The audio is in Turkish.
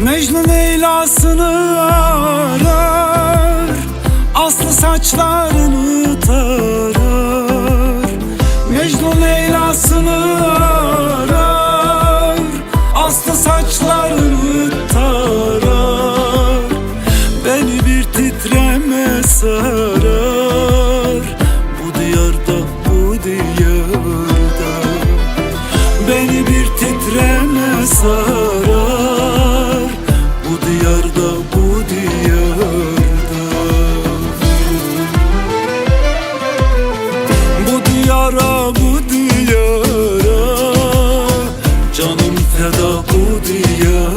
Mecnun Leyla'sını arar Aslı saçlarını tarar Mecnun Leyla'sını arar Aslı saçlarını tarar Beni bir titreme sarar Bu diyarda bu diyarda. Beni bir titreme sarar bu diyara Canım feda bu diyara.